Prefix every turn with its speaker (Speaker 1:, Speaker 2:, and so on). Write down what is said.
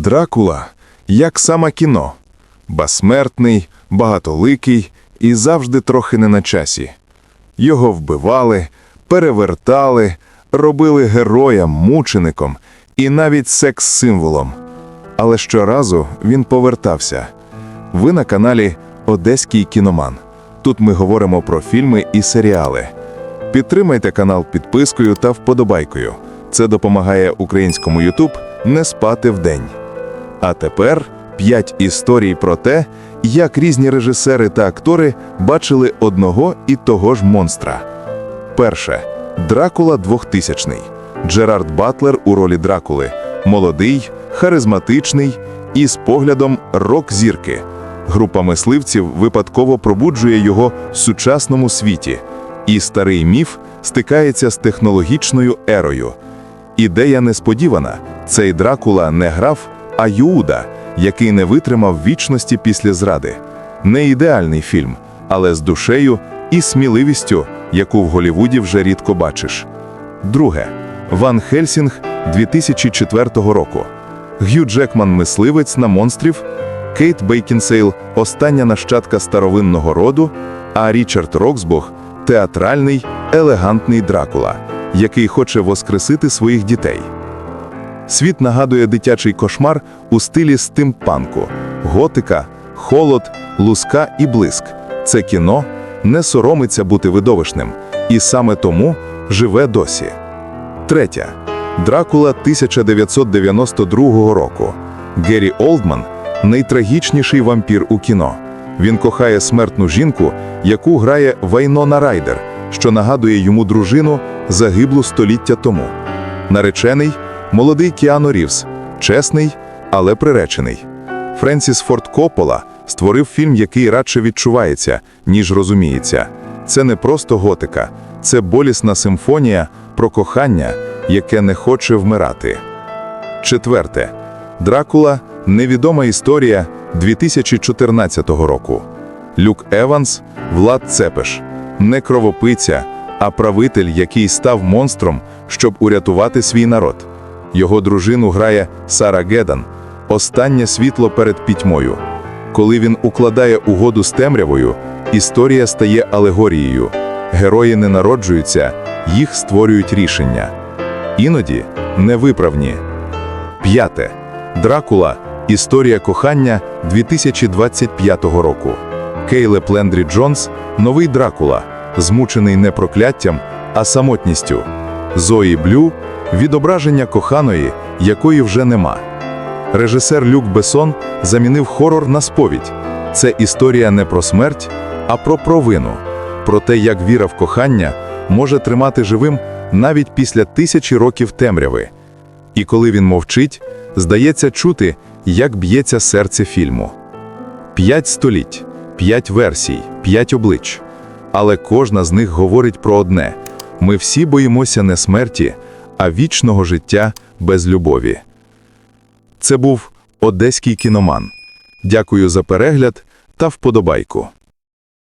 Speaker 1: Дракула як саме кіно. Басмертний, багатоликий і завжди трохи не на часі. Його вбивали, перевертали, робили героям, мучеником і навіть секс-символом. Але щоразу він повертався. Ви на каналі Одеський кіноман. Тут ми говоримо про фільми і серіали. Підтримайте канал підпискою та вподобайкою. Це допомагає українському YouTube не спати вдень. А тепер п'ять історій про те, як різні режисери та актори бачили одного і того ж монстра. Перше Дракула 2000 Джерард Батлер у ролі Дракули. Молодий, харизматичний і з поглядом рок-зірки. Група мисливців випадково пробуджує його в сучасному світі, і старий міф стикається з технологічною ерою. Ідея несподівана: цей Дракула не граф, а Юуда, який не витримав вічності після зради. Не ідеальний фільм, але з душею і сміливістю, яку в Голівуді вже рідко бачиш. Друге Ван Хельсінг 2004 року. Г'ю Джекман мисливець на монстрів, Кейт Бейкінсейл остання нащадка старовинного роду, а Річард Роксбох театральний, елегантний Дракула, який хоче воскресити своїх дітей. Світ нагадує дитячий кошмар у стилі стимпанку, готика, холод, луска і блиск. Це кіно не соромиться бути видовищним, і саме тому живе досі. Третя. Дракула 1992 року. Геррі Олдман найтрагічніший вампір у кіно. Він кохає смертну жінку, яку грає Вайнона Райдер, що нагадує йому дружину, загиблу століття тому. Наречений молодий Кіану Рівз, чесний, але приречений. Френсіс Форд Коппола створив фільм, який радше відчувається, ніж розуміється. Це не просто готика, це болісна симфонія про кохання, яке не хоче вмирати. Четверте. Дракула невідома історія 2014 року. Люк Еванс, Влад Цепеш, не кровопиця, а правитель, який став монстром, щоб урятувати свій народ. Його дружину грає Сара Гедан, останнє світло перед пітьмою. Коли він укладає угоду з темрявою, історія стає алегорією. Герої не народжуються, їх створюють рішення. Іноді невиправні. П'яте. Дракула. Історія кохання 2025 року. Кейлеп Лендрі Джонс новий Дракула, змучений не прокляттям, а самотністю. Зої Блю відображення коханої, якої вже нема. Режисер Люк Бесон замінив хорор на сповідь. Це історія не про смерть, а про провину, про те, як віра в кохання може тримати живим навіть після тисячі років темряви. І коли він мовчить, здається чути, як б'ється серце фільму. П'ять століть, п'ять версій, п'ять облич. Але кожна з них говорить про одне: ми всі боїмося не смерті, а вічного життя без любові. Це був Одеський кіноман. Дякую за перегляд та вподобайку.